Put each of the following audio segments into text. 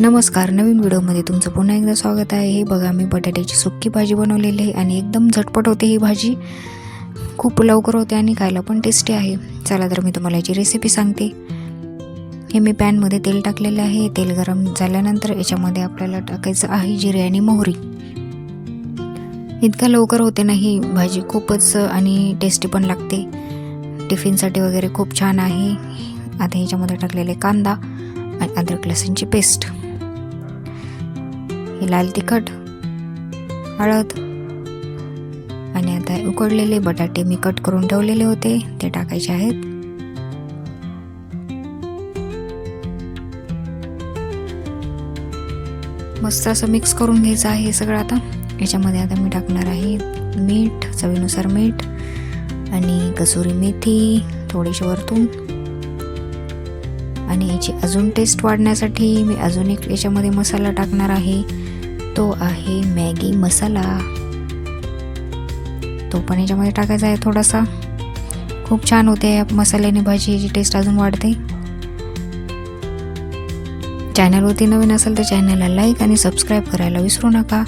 नमस्कार नवीन व्हिडिओमध्ये तुमचं पुन्हा एकदा स्वागत आहे. हे बघा मी बटाट्याची सुक्की भाजी बनवलेली आहे आणि एकदम झटपट होते ही भाजी. खूप लवकर होते आणि खायला पण टेस्टी आहे. चला तर मी तुम्हाला याची रेसिपी सांगते. हे मी पॅनमध्ये तेल टाकलेलं आहे. तेल गरम झाल्यानंतर याच्यामध्ये आपल्याला टाकायचं आहे जिरे आणि मोहरी. इतका लवकर होते ना ही भाजी खूपच आणि टेस्टी पण लागते. टिफिनसाठी वगैरे खूप छान आहे. आता ह्याच्यामध्ये टाकलेले कांदा आणि अद्रक लसूणची पेस्ट हे लाल तिखट हळद आणि आता उकडलेले बटाटे मी कट करून ठेवलेले होते. ते टाकायचे आहेत. मस्त असं मिक्स करून घ्यायचं आहे हे सगळं आता. याच्यामध्ये आता मी टाकणार आहे मीठ चवीनुसार मीठ आणि कसुरी मेथी थोडीशी वरतून आणि याची अजून टेस्ट वाढण्यासाठी मी अजून एक याच्यामध्ये मसाला टाकणार आहे. तो आहे मॅगी मसाला. तो पण याच्यामध्ये टाकायचा आहे थोडासा. खूप छान होते या मसाल्याने भाजी याची टेस्ट अजून वाढते. चॅनलवरती नवीन असेल तर चॅनलला लाईक आणि सबस्क्राईब करायला विसरू नका.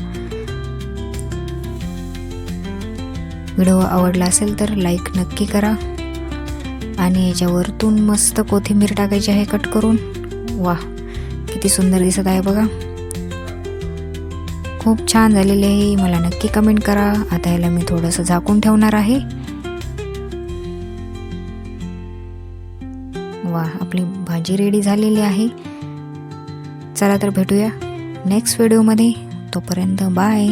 व्हिडिओ आवडला असेल तर लाईक नक्की करा. आणि याच्यावरतून मस्त कोथिंबीर टाकायची आहे कट करून. वा किती सुंदर दिसत आहे बघा. खूप छान झालेली आहे. मला नक्की कमेंट करा. आता याला मी थोडंसं झाकून ठेवणार आहे. वा आपली भाजी रेडी झालेली आहे. चला तर भेटूया नेक्स्ट व्हिडिओमध्ये तोपर्यंत बाय